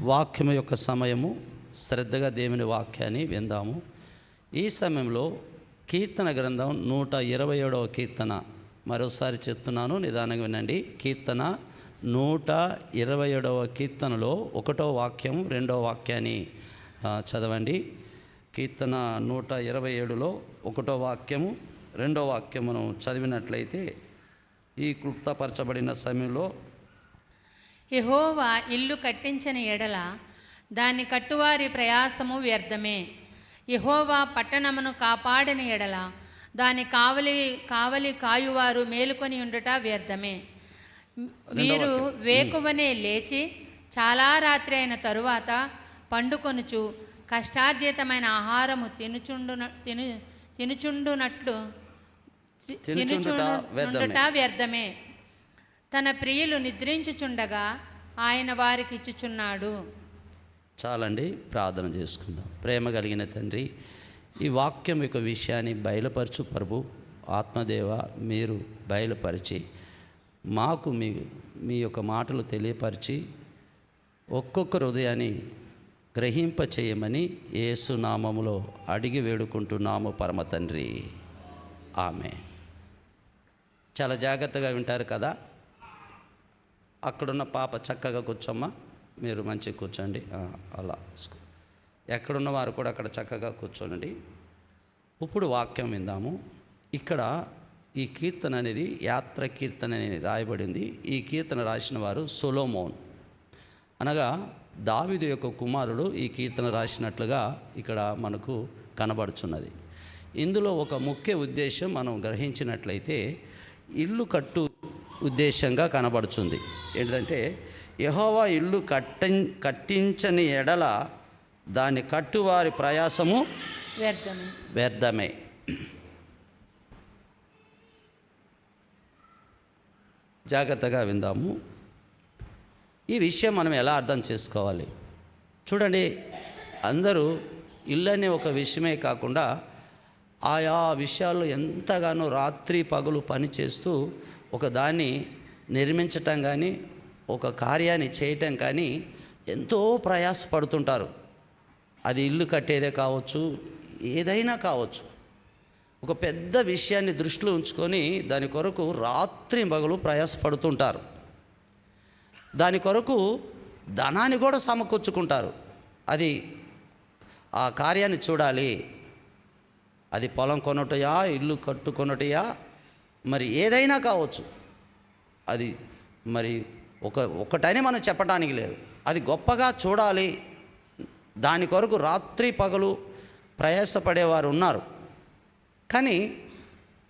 వాక్యం యొక్క సమయము శ్రద్ధగా దేవుని వాక్యాన్ని విందాము. ఈ సమయంలో కీర్తన గ్రంథం నూట ఇరవై ఏడవ కీర్తన. మరోసారి చెప్తున్నాను నిదానంగా వినండి. కీర్తన నూట ఇరవై ఏడవ కీర్తనలో ఒకటో వాక్యం రెండవ వాక్యాన్ని చదవండి. కీర్తన నూట ఇరవై ఏడులో ఒకటో వాక్యము రెండో వాక్యమును చదివినట్లయితే ఈ క్లుప్తపరచబడిన సమయంలో యెహోవా ఇల్లు కట్టించిన ఎడల దాన్ని కట్టువారి ప్రయాసము వ్యర్థమే. యెహోవా పట్టణమును కాపాడిన ఎడల దాని కావలి కావలి కాయువారు మేలుకొని ఉండుట వ్యర్థమే. మీరు వేకువనే లేచి చాలా రాత్రి అయిన తరువాత పండుకొనుచు కష్టార్జితమైన ఆహారము తినుచుండున తిను తినుచుండునట్లు తినుచుండుట వ్యర్థమే. తన ప్రియులు నిద్రించుచుండగా ఆయన వారికి ఇచ్చుచున్నాడు. చాలండి ప్రార్థన చేసుకుందాం. ప్రేమ కలిగిన తండ్రి ఈ వాక్యం యొక్క విషయాన్ని బయలుపరచు ప్రభు. ఆత్మదేవ మీరు బయలుపరిచి మాకు మీ మీ యొక్క మాటలు తెలియపరిచి ఒక్కొక్క హృదయాన్ని గ్రహింప చేయమని ఏసునామములో అడిగి వేడుకుంటున్నాము పరమ తండ్రి. ఆమె చాలా జాగ్రత్తగా వింటారు కదా? అక్కడున్న పాప చక్కగా కూర్చోమ్మా మీరు మంచిగా కూర్చోండి. అలా. ఎక్కడున్న వారు కూడా అక్కడ చక్కగా కూర్చోనండి. ఇప్పుడు వాక్యం విందాము. ఇక్కడ ఈ కీర్తన అనేది యాత్ర కీర్తన అని రాయబడింది. ఈ కీర్తన రాసిన వారు సొలోమోన్. అనగా దావిదు యొక్క కుమారుడు ఈ కీర్తన రాసినట్లుగా ఇక్కడ మనకు కనబడుచున్నది. ఇందులో ఒక ముఖ్య ఉద్దేశం మనం గ్రహించినట్లయితే ఇల్లు కట్టు ఉద్దేశంగా కనబడుతుంది ఏంటంటే యహోవా ఇల్లు కట్ట కట్టించని ఎడల దాని కట్టువారి ప్రయాసము వ్యర్థమే. వ్యర్థమే. జాగ్రత్తగా విందాము. ఈ విషయం మనం ఎలా అర్థం చేసుకోవాలి? చూడండి అందరూ ఇల్లు అనే ఒక విషయమే కాకుండా ఆయా విషయాల్లో ఎంతగానో రాత్రి పగలు పని చేస్తూ ఒక దాన్ని నిర్మించటం కానీ ఒక కార్యాన్ని చేయటం కానీ ఎంతో ప్రయాసపడుతుంటారు. అది ఇల్లు కట్టేదే కావచ్చు ఏదైనా కావచ్చు. ఒక పెద్ద విషయాన్ని దృష్టిలో ఉంచుకొని దాని కొరకు రాత్రి మగలు ప్రయాసపడుతుంటారు. దాని కొరకు ధనాన్ని కూడా సమకూర్చుకుంటారు. అది ఆ కార్యాన్ని చూడాలి. అది పొలం కొనుటయా ఇల్లు కట్టుకొనుటయా మరి ఏదైనా కావచ్చు. అది మరి ఒక ఒకటని మనం చెప్పడానికి లేదు. అది గొప్పగా చూడాలి. దాని కొరకు రాత్రి పగలు ప్రయాసపడేవారు ఉన్నారు. కానీ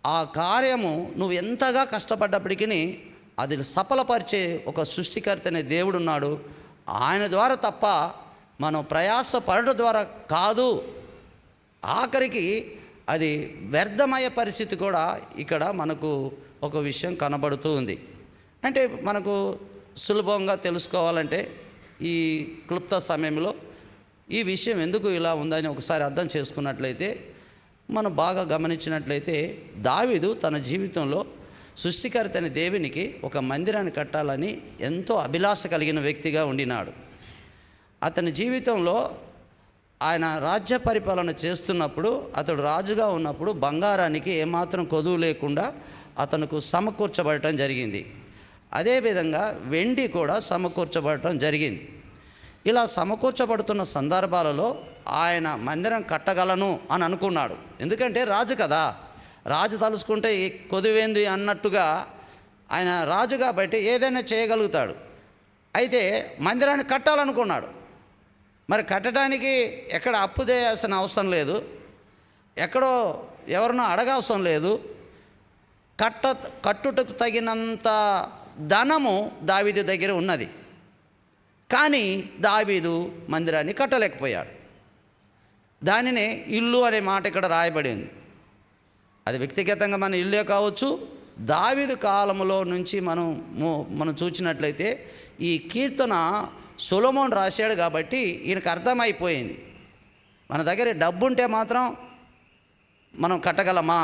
ఆ కార్యము నువ్వు ఎంతగా కష్టపడ్డప్పటికీ అది సఫలపరిచే ఒక సృష్టికర్త అనే దేవుడు ఉన్నాడు ఆయన ద్వారా తప్ప మనం ప్రయాసపడడం ద్వారా కాదు. ఆఖరికి అది వ్యర్థమయ్యే పరిస్థితి కూడా ఇక్కడ మనకు ఒక విషయం కనబడుతూ ఉంది. అంటే మనకు సులభంగా తెలుసుకోవాలంటే ఈ క్లుప్త సమయంలో ఈ విషయం ఎందుకు ఇలా ఉందని ఒకసారి అర్థం చేసుకున్నట్లయితే మనం బాగా గమనించినట్లయితే దావిదు తన జీవితంలో సృష్టికర్త అనే దేవునికి ఒక మందిరాన్ని కట్టాలని ఎంతో అభిలాష కలిగిన వ్యక్తిగా ఉండినాడు. అతని జీవితంలో ఆయన రాజ్య పరిపాలన చేస్తున్నప్పుడు అతడు రాజుగా ఉన్నప్పుడు బంగారానికి ఏమాత్రం కొదువు లేకుండా అతనుకు సమకూర్చబడటం జరిగింది. అదేవిధంగా వెండి కూడా సమకూర్చబడటం జరిగింది. ఇలా సమకూర్చబడుతున్న సందర్భాలలో ఆయన మందిరం కట్టగలను అని అనుకున్నాడు. ఎందుకంటే రాజు కదా. రాజు తలుసుకుంటే కొదివేంది అన్నట్టుగా ఆయన రాజు కాబట్టి ఏదైనా చేయగలుగుతాడు. అయితే మందిరాన్ని కట్టాలనుకున్నాడు. మరి కట్టడానికి ఎక్కడ అప్పు చేయాల్సిన అవసరం లేదు. ఎక్కడో ఎవరినో అడగవసరం లేదు. కట్ట కట్టుటకు తగినంత ధనము దావీదు దగ్గర ఉన్నది. కానీ దావీదు మందిరాన్ని కట్టలేకపోయాడు. దానినే ఇల్లు అనే మాట ఇక్కడ రాయబడింది. అది వ్యక్తిగతంగా మన ఇల్లే కావచ్చు. దావిదు కాలంలో నుంచి మనం మనం చూసినట్లయితే ఈ కీర్తన సులమోన్ రాశాడు కాబట్టి ఈయనకు అర్థమైపోయింది. మన దగ్గర డబ్బు ఉంటే మాత్రం మనం కట్టగలమా?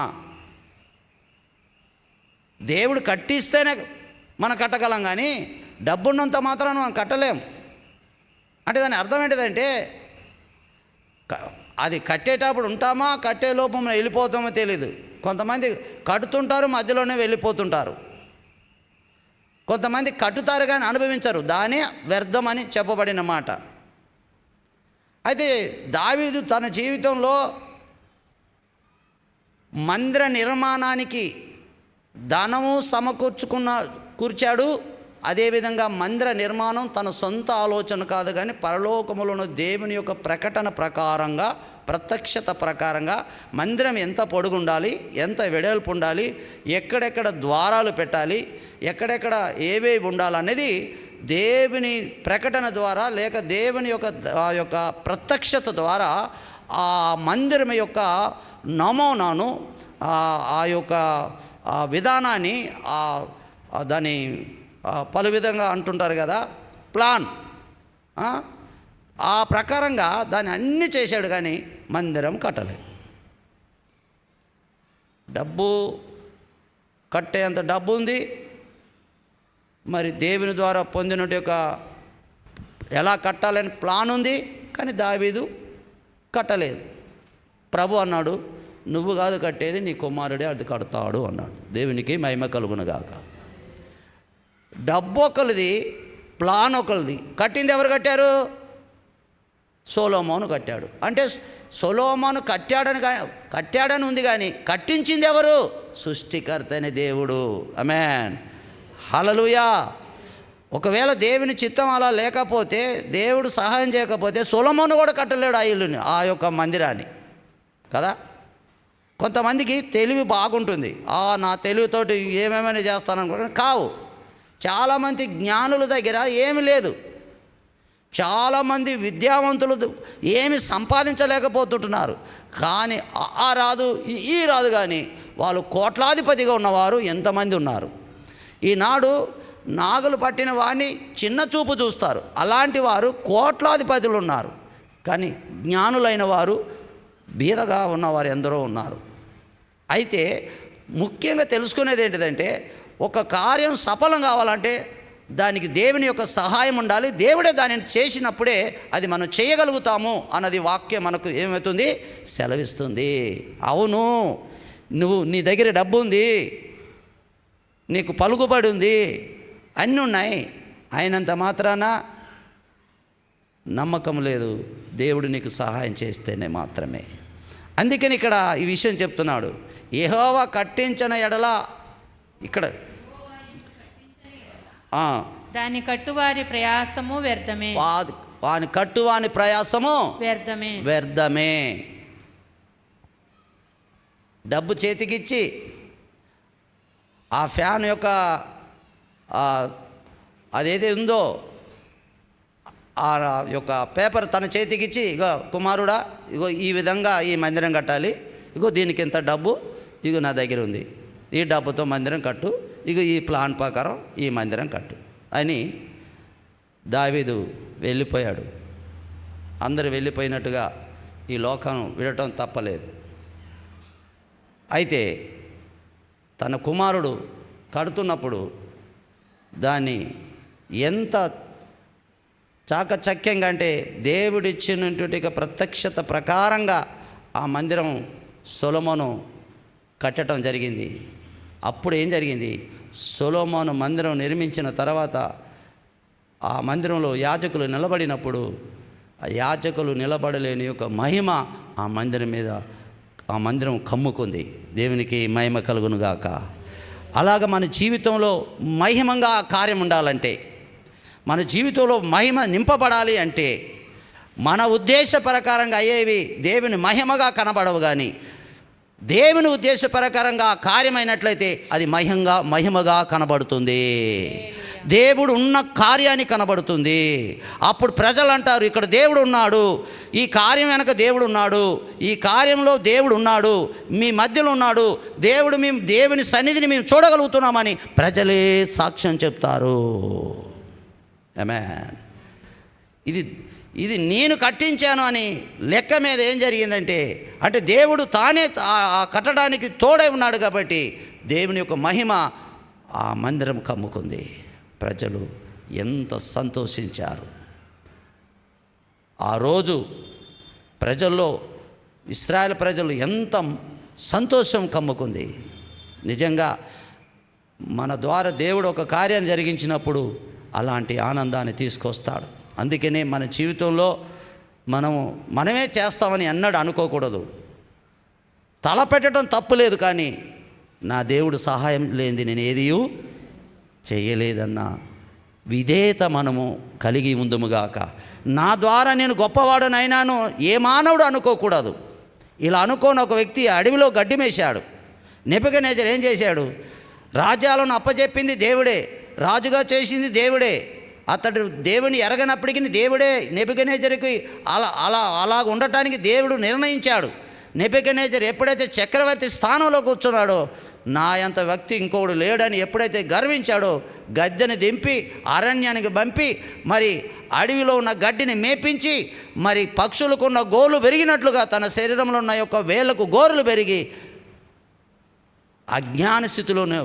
దేవుడు కట్టిస్తేనే మనం కట్టగలం కానీ డబ్బున్నంత మాత్రం మనం కట్టలేం. అంటే దాని అర్థం ఏంటిదంటే అది కట్టేటప్పుడు ఉంటామా? కట్టే లోపం వెళ్ళిపోతామో తెలియదు కొంతమంది కడుతుంటారు మధ్యలోనే వెళ్ళిపోతుంటారు. కొంతమంది కట్టుతారు కానీ అనుభవించరు. దానే వ్యర్థమని చెప్పబడిన మాట. అయితే దావీదు తన జీవితంలో మందిర నిర్మాణానికి ధనము సమకూర్చుకున్న కూర్చాడు. అదేవిధంగా మందిర నిర్మాణం తన సొంత ఆలోచన కాదు కానీ పరలోకములోని దేవుని యొక్క ప్రకటన ప్రకారంగా ప్రత్యక్షత ప్రకారంగా మందిరం ఎంత పొడుగు ఉండాలి ఎంత వెడల్పు ఉండాలి ఎక్కడెక్కడ ద్వారాలు పెట్టాలి ఎక్కడెక్కడ ఏవేవి ఉండాలనేది దేవుని ప్రకటన ద్వారా లేక దేవుని యొక్క ఆ యొక్క ప్రత్యక్షత ద్వారా ఆ మందిరం యొక్క నమోనాను ఆ- యొక్క విధానాన్ని ఆ దాని పలు విధంగా అంటుంటారు కదా ప్లాన్ ఆ? ఆ ప్రకారంగా దాన్ని అన్నీ చేశాడు కానీ మందిరం కట్టలేదు. డబ్బు కట్టేంత డబ్బు ఉంది మరి దేవుని ద్వారా పొందిన యొక్క ఎలా కట్టాలని ప్లాన్ ఉంది కానీ దావీదు కట్టలేదు. ప్రభు అన్నాడు నువ్వు కాదు కట్టేది నీ కుమారుడే అది కడతాడు అన్నాడు. దేవునికి మహిమ కలుగునగాక డబ్బు ఒకరిది ప్లాన్ ఒకరిది కట్టింది ఎవరు కట్టారు? సోలోమోను కట్టాడు. అంటే సొలోమోను కట్టాడని కా కట్టాడని ఉంది కానీ కట్టించింది ఎవరు? సృష్టికర్త అనే దేవుడు. అమెన్ హలలుయా ఒకవేళ దేవుని చిత్తం అలా లేకపోతే దేవుడు సహాయం చేయకపోతే సొలమోను కూడా కట్టలేడు ఆ ఇల్లుని ఆ యొక్క మందిరాన్ని. కదా? కొంతమందికి తెలివి బాగుంటుంది. ఆ నా తెలివితోటి ఏమేమైనా చేస్తాననుకుంటే కావు. చాలామంది జ్ఞానుల దగ్గర ఏమి లేదు. చాలామంది విద్యావంతులు ఏమి సంపాదించలేకపోతుంటున్నారు. కానీ ఆ- రాదు ఈ- ఈ రాదు కానీ వాళ్ళు కోట్లాధిపతిగా ఉన్నవారు ఎంతమంది ఉన్నారు. ఈనాడు నాగులు పట్టిన వాడిని చిన్న చూపు చూస్తారు. అలాంటి వారు కోట్లాధిపతులు ఉన్నారు. కానీ జ్ఞానులైన వారు బీదగా ఉన్నవారు ఎందరో ఉన్నారు. అయితే ముఖ్యంగా తెలుసుకునేది ఏంటిదంటే ఒక కార్యం సఫలం కావాలంటే దానికి దేవుని యొక్క సహాయం ఉండాలి. దేవుడే దానిని చేసినప్పుడే అది మనం చేయగలుగుతాము అన్నది వాక్యం మనకు ఏమవుతుంది? సెలవిస్తుంది. అవును. నువ్వు నీ దగ్గర డబ్బు ఉంది నీకు పలుకుబడి ఉంది అన్నీ ఉన్నాయి అయినంత మాత్రాన నమ్మకం లేదు. దేవుడు నీకు సహాయం చేస్తేనే మాత్రమే. అందుకని ఇక్కడ ఈ విషయం చెప్తున్నాడు. ఏహోవా కట్టించిన ఎడల ఇక్కడ దాని కట్టువారి ప్రయాసము వ్యర్థమే. వాని కట్టు వాని ప్రయాసము వ్యర్థమే. వ్యర్థమే. డబ్బు చేతికిచ్చి ఆ ఫ్యాన్ యొక్క అదేది ఉందో ఆ యొక్క పేపర్ తన చేతికిచ్చి ఇగో కుమారుడా ఇగో ఈ విధంగా ఈ మందిరం కట్టాలి. ఇగో దీనికి ఇంత డబ్బు ఇగో నా దగ్గర ఉంది. ఈ డబ్బుతో మందిరం కట్టు. ఇక ఈ ప్లాన్ ప్రకారం ఈ మందిరం కట్టు. అని దావీదు వెళ్ళిపోయాడు. అందరు వెళ్ళిపోయినట్టుగా ఈ లోకం విడటం తప్పలేదు. అయితే తన కుమారుడు కడుతున్నప్పుడు దాన్ని ఎంత చాకచక్యంగా అంటే దేవుడిచ్చినటువంటి ప్రత్యక్షత ప్రకారంగా ఆ మందిరం సొలమను కట్టడం జరిగింది. అప్పుడు ఏం జరిగింది? సొలోమోను మందిరం నిర్మించిన తర్వాత ఆ మందిరంలో యాజకులు నిలబడినప్పుడు ఆ యాజకులు నిలబడలేని యొక్క మహిమ ఆ మందిరం మీద ఆ మందిరం కమ్ముకుంది. దేవునికి మహిమ కలుగునుగాక అలాగ మన జీవితంలో మహిమంగా ఆ కార్యం ఉండాలంటే మన జీవితంలో మహిమ నింపబడాలి అంటే మన ఉద్దేశ ప్రకారంగా అయ్యేవి దేవుని మహిమగా కనబడవు కానీ దేవుని ఉద్దేశ ప్రకారంగా కార్యమైనట్లయితే అది మహింగా మహిమగా కనబడుతుంది. దేవుడు ఉన్న కార్యాన్ని కనబడుతుంది. అప్పుడు ప్రజలు అంటారు ఇక్కడ దేవుడు ఉన్నాడు ఈ కార్యం వెనక దేవుడు ఉన్నాడు ఈ కార్యంలో దేవుడు ఉన్నాడు మీ మధ్యలో ఉన్నాడు దేవుడు మేము దేవుని సన్నిధిని మేము చూడగలుగుతున్నామని ప్రజలే సాక్ష్యం చెప్తారు. ఏమే ఇది ఇది నేను కట్టించాను అని లెక్క మీద ఏం జరిగిందంటే అంటే దేవుడు తానే ఆ- కట్టడానికి తోడై ఉన్నాడు కాబట్టి దేవుని యొక్క మహిమ ఆ మందిరం కమ్ముకుంది. ప్రజలు ఎంత సంతోషించారు. ఆ రోజు ప్రజల్లో ఇస్రాయల్ ప్రజలు ఎంత సంతోషం కమ్ముకుంది. నిజంగా మన ద్వారా దేవుడు ఒక కార్యం జరిగించినప్పుడు అలాంటి ఆనందాన్ని తీసుకొస్తాడు. అందుకనే మన జీవితంలో మనము మనమే చేస్తామని అన్నాడు అనుకోకూడదు. తలపెట్టడం పెట్టడం తప్పులేదు కానీ నా దేవుడు సహాయం లేనిది నేను ఏదియూ చేయలేదన్న విధేయత మనము కలిగి ఉందముగాక. నా ద్వారా నేను గొప్పవాడనైనాను ఏ మానవుడు అనుకోకూడదు. ఇలా అనుకోని ఒక వ్యక్తి అడవిలో గడ్డి మేశాడు. నెపకనేజర్ ఏం చేశాడు? రాజ్యాలను అప్పచెప్పింది దేవుడే. రాజుగా చేసింది దేవుడే. అతడు దేవుని ఎరగనప్పటికీ దేవుడే నెబికనేజర్కి అలా అలా అలా ఉండటానికి దేవుడు నిర్ణయించాడు. నెబికనేజర్ ఎప్పుడైతే చక్రవర్తి స్థానంలో కూర్చున్నాడో నా అంత వ్యక్తి ఇంకొకడు లేడని ఎప్పుడైతే గర్వించాడో గద్దెని దింపి అరణ్యానికి పంపి మరి అడవిలో ఉన్న గడ్డిని మేపించి మరి పక్షులకున్న గోలు పెరిగినట్లుగా తన శరీరంలో ఉన్న యొక్క వేళ్ళకు గోరులు పెరిగి అజ్ఞాన స్థితిలోనే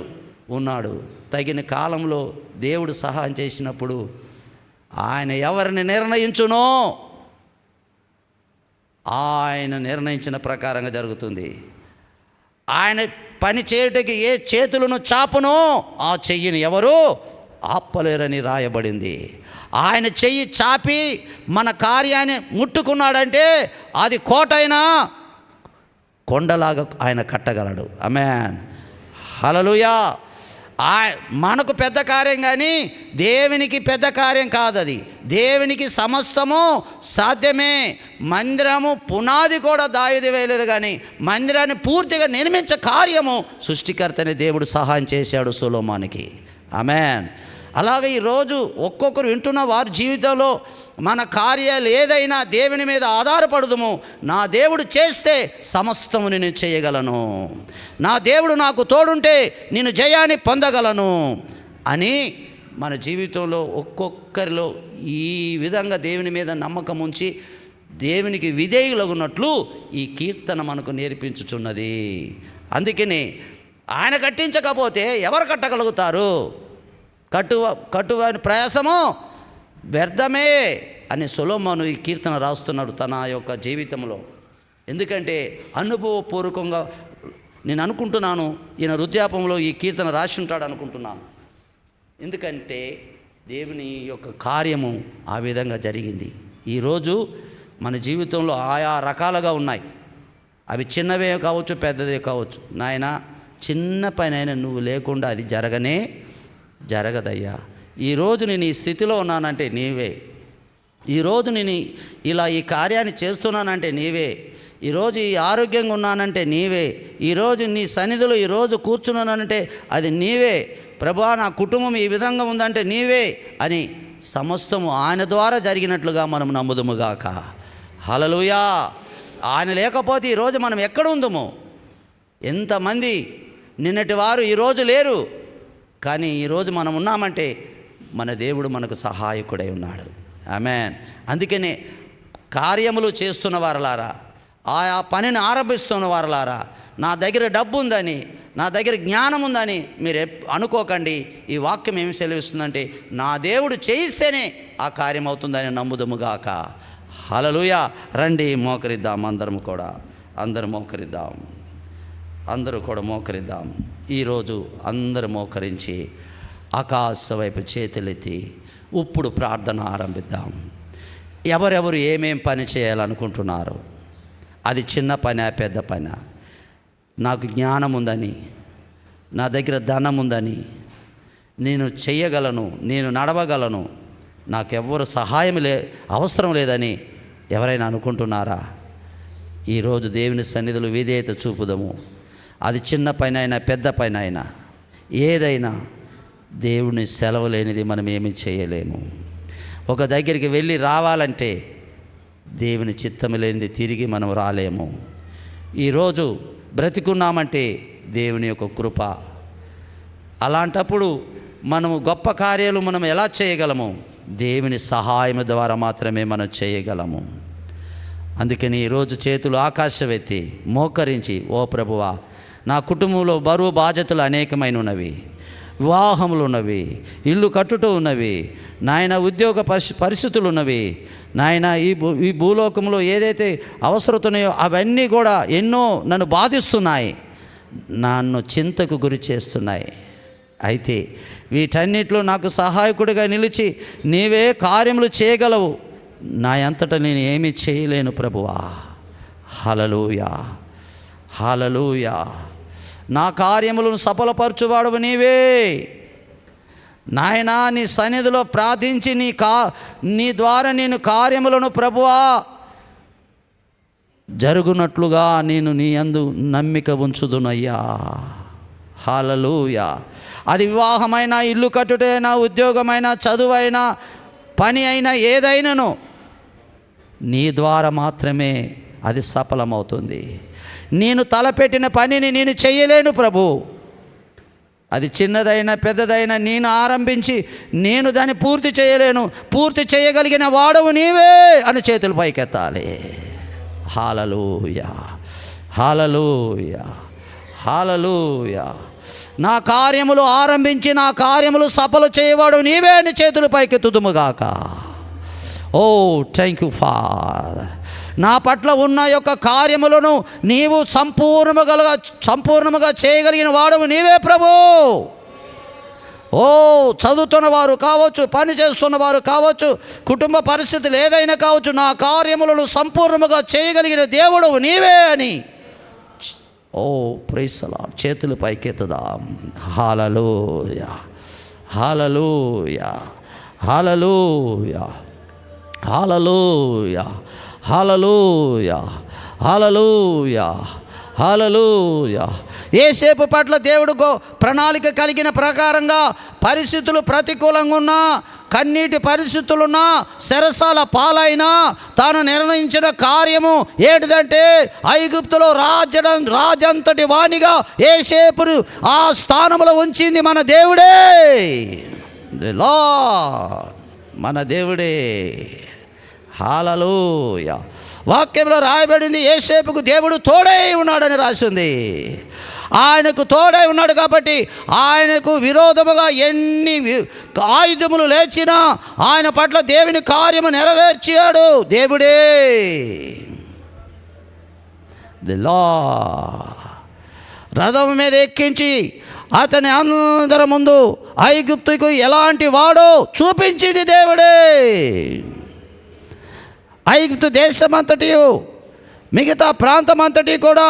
ఉన్నాడు. తగిన కాలంలో దేవుడు సహాయం చేసినప్పుడు ఆయన ఎవరిని నిర్ణయించునో ఆయన నిర్ణయించిన ప్రకారంగా జరుగుతుంది. ఆయన పని చేయుటకి ఏ చేతులను చాపునో ఆ చెయ్యిని ఎవరు ఆపలేరని రాయబడింది. ఆయన చెయ్యి చాపి మన కార్యాన్ని ముట్టుకున్నాడంటే అది కోటైనా కొండలాగా ఆయన కట్టగలడు. అమెన్ హలలుయా మనకు పెద్ద కార్యం కానీ దేవునికి పెద్ద కార్యం కాదు అది దేవునికి సమస్తము సాధ్యమే. మందిరము పునాది కూడా దాయుది వేయలేదు కానీ మందిరాన్ని పూర్తిగా నిర్మించే కార్యము సృష్టికర్తని దేవుడు సహాయం చేశాడు సులోమానికి. ఆమెన్. అలాగే ఈరోజు ఒక్కొక్కరు వింటున్న వారి జీవితంలో మన కార్యాలు ఏదైనా దేవుని మీద ఆధారపడదుము. నా దేవుడు చేస్తే సమస్తము నేను చేయగలను. నా దేవుడు నాకు తోడుంటే నేను జయాన్ని పొందగలను అని మన జీవితంలో ఒక్కొక్కరిలో ఈ విధంగా దేవుని మీద నమ్మకం ఉంచి దేవునికి విధేయులగున్నట్లు ఈ కీర్తన మనకు నేర్పించుచున్నది. అందుకని ఆయన కట్టించకపోతే ఎవరు కట్టగలుగుతారు? కట్టువ కట్టువాని ప్రయాసము వ్యర్థమే అని సులోమను ఈ కీర్తన రాస్తున్నాడు తన యొక్క జీవితంలో. ఎందుకంటే అనుభవపూర్వకంగా నేను అనుకుంటున్నాను ఈయన వృద్ధాపంలో ఈ కీర్తన రాసి ఉంటాడు అనుకుంటున్నాను. ఎందుకంటే దేవుని యొక్క కార్యము ఆ విధంగా జరిగింది. ఈరోజు మన జీవితంలో ఆయా రకాలుగా ఉన్నాయి. అవి చిన్నవే కావచ్చు పెద్దదే కావచ్చు. నాయన చిన్న పైన అయినా నువ్వు లేకుండా అది జరగనే జరగదయ్యా. ఈరోజు నేను ఈ స్థితిలో ఉన్నానంటే నీవే. ఈరోజు నేను ఇలా ఈ కార్యాన్ని చేస్తున్నానంటే నీవే. ఈరోజు ఈ ఆరోగ్యంగా ఉన్నానంటే నీవే. ఈరోజు నీ సన్నిధిలో ఈరోజు కూర్చున్నానంటే అది నీవే. ప్రభా నా కుటుంబం ఈ విధంగా ఉందంటే నీవే అని సమస్తము ఆయన ద్వారా జరిగినట్లుగా మనం నమ్ముదుముగాక హలలుయా ఆయన లేకపోతే ఈరోజు మనం ఎక్కడ ఉందము? ఎంతమంది నిన్నటి వారు ఈరోజు లేరు. కానీ ఈరోజు మనం ఉన్నామంటే మన దేవుడు మనకు సహాయకుడై ఉన్నాడు. ఆమెన్. అందుకనే కార్యములు చేస్తున్న వారలారా ఆయా పనిని ఆరంభిస్తున్న వారలారా నా దగ్గర డబ్బు ఉందని నా దగ్గర జ్ఞానం ఉందని మీరు అనుకోకండి. ఈ వాక్యం ఏమి సెలవిస్తుందంటే నా దేవుడు చేయిస్తేనే ఆ కార్యం అవుతుందని నమ్ముదముగాక హలలుయ రండి మోకరిద్దాం. అందరం కూడా అందరు మోకరిద్దాం. అందరూ కూడా మోకరిద్దాం. ఈరోజు అందరు మోకరించి ఆకాశ వైపు చేతులెత్తి ఇప్పుడు ప్రార్థన ఆరంభిద్దాం. ఎవరెవరు ఏమేం పని చేయాలనుకుంటున్నారు అది చిన్న పని పెద్ద పని? నాకు జ్ఞానం ఉందని నా దగ్గర ధనం ఉందని నేను చెయ్యగలను నేను నడవగలను నాకెవ్వరు సహాయం లే అవసరం లేదని ఎవరైనా అనుకుంటున్నారా? ఈరోజు దేవుని సన్నిధులు విధేయత చూపుదము. అది చిన్న పైన అయినా పెద్ద పైన అయినా ఏదైనా దేవుని సెలవు లేనిది మనం ఏమి చేయలేము. ఒక దగ్గరికి వెళ్ళి రావాలంటే దేవుని చిత్తం లేనిది తిరిగి మనం రాలేము. ఈరోజు బ్రతికున్నామంటే దేవుని యొక్క కృప. అలాంటప్పుడు మనము గొప్ప కార్యాలు మనం ఎలా చేయగలము? దేవుని సహాయం ద్వారా మాత్రమే మనం చేయగలము. అందుకని ఈరోజు చేతులు ఆకాశవెత్తి మోకరించి ఓ ప్రభువా నా కుటుంబంలో బరువు బాధ్యతలు అనేకమైన ఉన్నవి వివాహములు ఉన్నవి ఇల్లు కట్టుట ఉన్నవి నాయన ఉద్యోగ పరిస్థి పరిస్థితులు ఉన్నవి నాయన ఈ భూ ఈ భూలోకంలో ఏదైతే అవసరతున్నాయో అవన్నీ కూడా ఎన్నో నన్ను బాధిస్తున్నాయి నన్ను చింతకు గురి చేస్తున్నాయి. అయితే వీటన్నిటిలో నాకు సహాయకుడిగా నిలిచి నీవే కార్యములు చేయగలవు. నా అంతటా నేను ఏమీ చేయలేను ప్రభువా. హలలుయా హలలుయా నా కార్యములను సఫలపరచువాడు నీవే. నాయనా నీ సన్నిధిలో ప్రార్థించి నీ కా నీ ద్వారా నేను కార్యములను ప్రభువా జరుగునట్లుగా నేను నీ అందు నమ్మిక ఉంచుదునయ్యా. హాలలుయా అది వివాహమైన ఇల్లు కట్టుటైనా ఉద్యోగమైన చదువైనా పని అయినా ఏదైనాను నీ ద్వారా మాత్రమే అది సఫలమవుతుంది. నేను తలపెట్టిన పనిని నేను చేయలేను ప్రభు. అది చిన్నదైనా పెద్దదైనా నేను ఆరంభించి నేను దాన్ని పూర్తి చేయలేను. పూర్తి చేయగలిగిన వాడవు నీవే అని చేతులు పైకెత్తాలి. Hallelujah hallelujah hallelujah. నా కార్యములు ఆరంభించి నా కార్యములు సఫలు చేయవాడు నీవే అని చేతులు పైకెత్తుదుముగాక ఓ థ్యాంక్ యూ ఫాదర్. నా పట్ల ఉన్న యొక్క కార్యములను నీవు సంపూర్ణముగా సంపూర్ణముగా చేయగలిగిన వాడవు నీవే ప్రభు. ఓ చదువుతున్న వారు కావచ్చు పని చేస్తున్న వారు కావచ్చు కుటుంబ పరిస్థితులు ఏదైనా కావచ్చు నా కార్యములను సంపూర్ణముగా చేయగలిగిన దేవుడు నీవే అని. ఓ ప్రైసలా చేతులు పైకెత్తుదాం. హాలలోయ హాలలోయ హాలలోయ హాలలోయ. హాలలోయ హాలలోయ హాలలోయ. ఏసేపు పట్ల దేవుడు గో ప్రణాళిక కలిగిన ప్రకారంగా పరిస్థితులు ప్రతికూలంగా ఉన్నా కన్నీటి పరిస్థితులున్నా శరసాల పాలైనా తాను నిర్ణయించిన కార్యము ఏంటిదంటే ఐగుప్తులో రాజ రాజంతటి వాణిగా ఏసేపును ఆ స్థానంలో ఉంచింది మన దేవుడే. లా మన దేవుడే. హాలలోయ. వాక్యంలో రాయబడింది ఏసేపుకు దేవుడు తోడై ఉన్నాడని రాసింది. ఆయనకు తోడై ఉన్నాడు కాబట్టి ఆయనకు విరోధముగా ఎన్ని ఆయుధములు లేచినా ఆయన పట్ల దేవుని కార్యము నెరవేర్చాడు. దేవుడే. లా రథం మీద ఎక్కించి అతని అందరి ముందు ఐగుప్తుకు ఎలాంటి వాడో చూపించింది దేవుడే. ఐగుప్తు దేశమంతటి మిగతా ప్రాంతమంతటి కూడా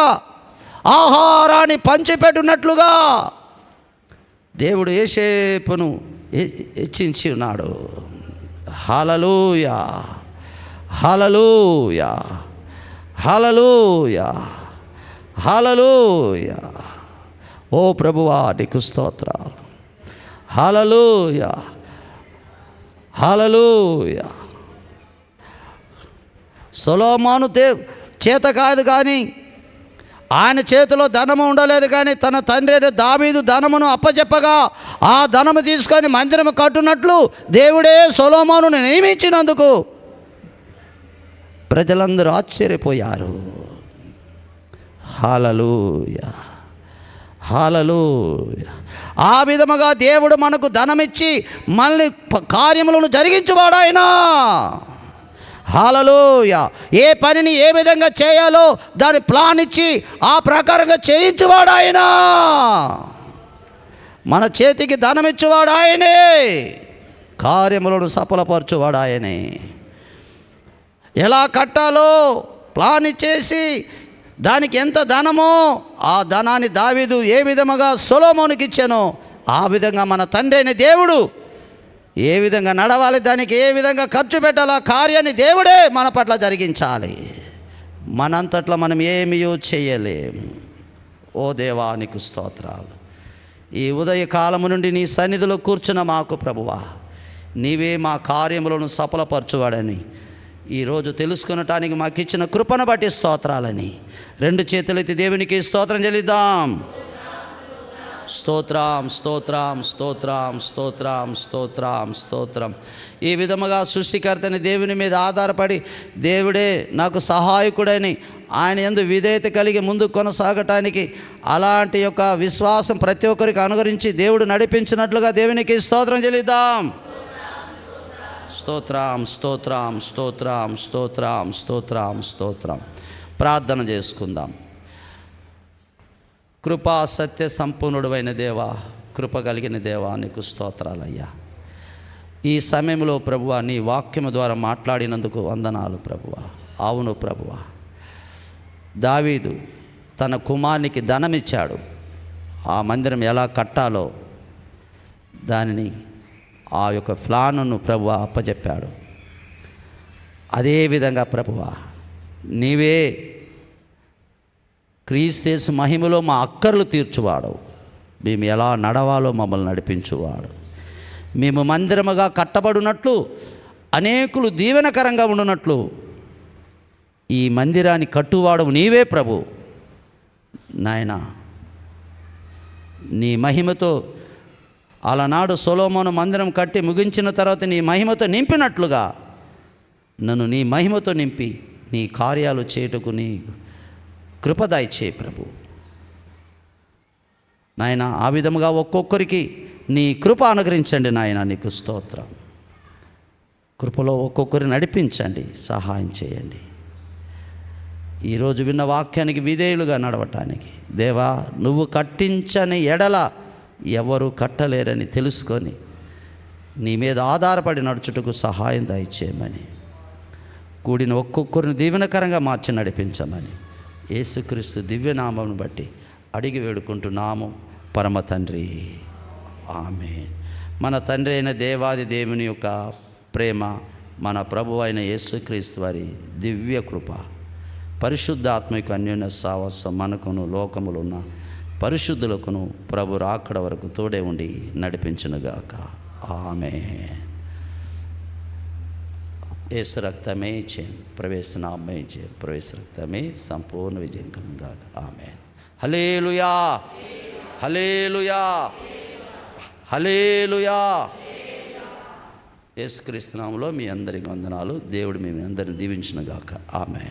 ఆహారాన్ని పంచిపెట్టినట్లుగా దేవుడు ఏసేపును హెచ్చించి ఉన్నాడు హలలుయా హలలుయా హలలుయా హలలుయా ఓ ప్రభువా నీకు స్తోత్రాలు. హలలుయా హలలుయా సొలోమాను దే చేత కాదు కానీ ఆయన చేతిలో ధనము ఉండలేదు కానీ తన తండ్రి దావీదు ధనమును అప్పచెప్పగా ఆ ధనము తీసుకొని మందిరము కట్టునట్లు దేవుడే సొలోమాను నియమించినందుకు ప్రజలందరూ ఆశ్చర్యపోయారు. హాలలుయ. హాలలు ఆ విధముగా దేవుడు మనకు ధనమిచ్చి మనల్ని కార్యములను జరిగించువాడు ఆయన హాలలోయ. ఏ పనిని ఏ విధంగా చేయాలో దాని ప్లాన్ ఇచ్చి ఆ ప్రకారంగా చేయించువాడు ఆయన. మన చేతికి ధనం ఇచ్చువాడు ఆయనే. కార్యములను సఫలపరచువాడు ఆయనే. ఎలా కట్టాలో ప్లాన్ ఇచ్చేసి దానికి ఎంత ధనమో ఆ ధనాన్ని దావీదు ఏ విధముగా సొలోమోనికి ఇచ్చానో ఆ విధంగా మన తండ్రి అయిన దేవుడు ఏ విధంగా నడవాలి దానికి ఏ విధంగా ఖర్చు పెట్టాలో ఆ కార్యాన్ని దేవుడే మన పట్ల జరిగించాలి. మనంతట్లో మనం ఏమీ చేయలేము ఓ దేవానికి స్తోత్రాలు. ఈ ఉదయ కాలము నుండి నీ సన్నిధిలో కూర్చున్న మాకు ప్రభువా నీవే మా కార్యములను సఫలపరచువాడని ఈరోజు తెలుసుకునటానికి మాకు ఇచ్చిన కృపను బట్టి స్తోత్రాలని. రెండు చేతులెత్తి దేవునికి స్తోత్రం చెల్లిద్దాం. స్తోత్రం స్తోత్రం స్తోత్రం స్తోత్రం స్తోత్రం స్తోత్రం. ఈ విధముగా సృష్టికర్తని దేవుని మీద ఆధారపడి దేవుడే నాకు సహాయకుడని ఆయన ఎందు విధేయత కలిగి ముందు కొనసాగటానికి అలాంటి యొక్క విశ్వాసం ప్రతి ఒక్కరికి అనుగరించి దేవుడు నడిపించినట్లుగా దేవునికి స్తోత్రం చెల్లిద్దాం. స్తోత్రం స్తోత్రం స్తోత్రం స్తోత్రం స్తోత్రం స్తోత్రం. ప్రార్థన చేసుకుందాం. కృపా సత్య సంపూర్ణుడైన దేవా కృప కలిగిన దేవా నీకు స్తోత్రాలయ్యా. ఈ సమయంలో ప్రభువ నీ వాక్యము ద్వారా మాట్లాడినందుకు వందనాలు ప్రభువ. అవును ప్రభువ. దావీదు తన కుమారునికి ధనమిచ్చాడు. ఆ మందిరం ఎలా కట్టాలో దానిని ఆ యొక్క ప్లాన్ను ప్రభు అప్పచెప్పాడు అదేవిధంగా ప్రభువ నీవే క్రీస్తేసు మహిమలో మా అక్కర్లు తీర్చువాడు. మేము ఎలా నడవాలో మమ్మల్ని నడిపించువాడు. మేము మందిరముగా కట్టబడినట్లు అనేకులు దీవెనకరంగా ఉండునట్లు ఈ మందిరాన్ని కట్టువాడు నీవే ప్రభు. నాయనా నీ మహిమతో అలనాడు సొలోమోను మందిరం కట్టి ముగించిన తర్వాత నీ మహిమతో నింపినట్లుగా నన్ను నీ మహిమతో నింపి నీ కార్యాలు చేయుటకు నీ కృపదాయిచే చేయి ప్రభు. నాయన ఆ విధముగా ఒక్కొక్కరికి నీ కృప అనుగ్రహించండి నాయన నీకు స్తోత్రం. కృపలో ఒక్కొక్కరిని నడిపించండి సహాయం చేయండి. ఈరోజు విన్న వాక్యానికి విధేయులుగా నడవటానికి దేవా నువ్వు కట్టించని ఎడల ఎవరు కట్టలేరని తెలుసుకొని నీ మీద ఆధారపడి నడుచుటకు సహాయం దయచేయమని కూడిన ఒక్కొక్కరిని దీవెనకరంగా మార్చి నడిపించమని. యేసుక్రీస్తు దివ్యనామం బట్టి అడిగి వేడుకుంటున్నాము. పరమ తండ్రి. ఆమె మన తండ్రి అయిన దేవాది దేవుని యొక్క ప్రేమ మన ప్రభు అయిన యేసుక్రీస్తు వారి దివ్య కృప పరిశుద్ధాత్మిక అన్యోన్య సావస్వం మనకును లోకములున్న పరిశుద్ధులకును ప్రభు రాకడ వరకు తోడే ఉండి నడిపించునుగాక. ఆమె యేసు రక్తమే జయం ప్రవేశనామే జయం ప్రవేశ రక్తమే సంపూర్ణ విజయం కలుగాక ఆమె హలేలుయా హలేలుయా హలేలుయా యేసుక్రీస్తునామంలో మీ అందరికి వందనాలు. దేవుడు మీ అందరిని దీవించునుగాక ఆమె